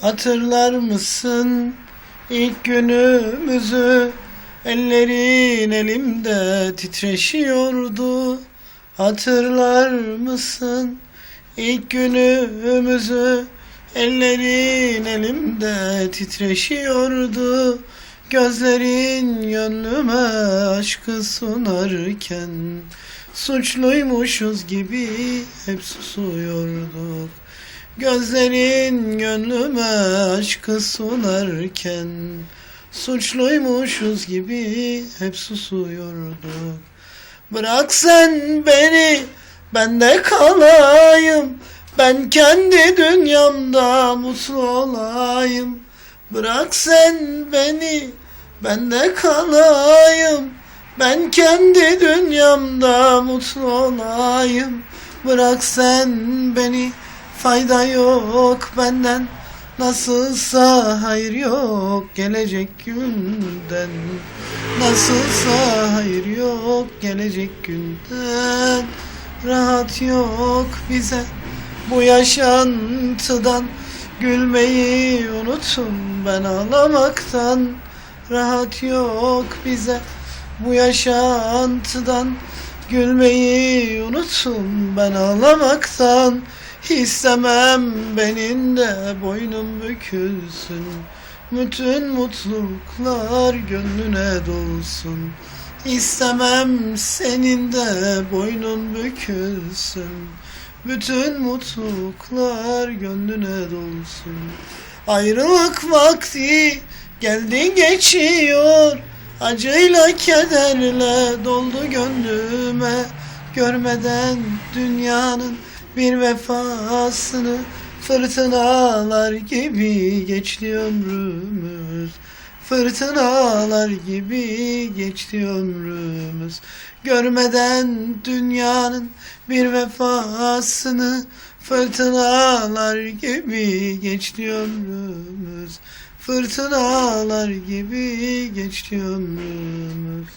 Hatırlar mısın ilk günümüzü? Ellerin elimde titreşiyordu. Hatırlar mısın ilk günümüzü? Ellerin elimde titreşiyordu. Gözlerin gönlüme aşkı sunarken Suçluymuşuz gibi hep susuyorduk Gözlerin gönlüme aşkı sunarken Suçluymuşuz gibi hep susuyorduk. Bırak sen beni ben de kalayım. Ben kendi dünyamda mutlu olayım. Bırak sen beni ben de kalayım. Ben kendi dünyamda mutlu olayım. Bırak sen beni fayda yok benden Nasılsa hayır yok gelecek günden. Nasılsa hayır yok gelecek günden. Rahat yok bize bu yaşantıdan. Gülmeyi unutun ben ağlamaktan. Rahat yok bize bu yaşantıdan Gülmeyi unutun ben ağlamaktan. İstemem benim de boynum bükülsün. Bütün mutluluklar gönlüne dolsun. İstemem senin de boynun bükülsün. Bütün mutluluklar gönlüne dolsun. Ayrılık vakti geldi geçiyor Acıyla kederle doldu gönlüme. Görmeden dünyanın bir vefasını Fırtınalar gibi geçti ömrümüz. Fırtınalar gibi geçti ömrümüz. Görmeden dünyanın bir vefasını Fırtınalar gibi geçti ömrümüz Fırtınalar gibi geçti ömrümüz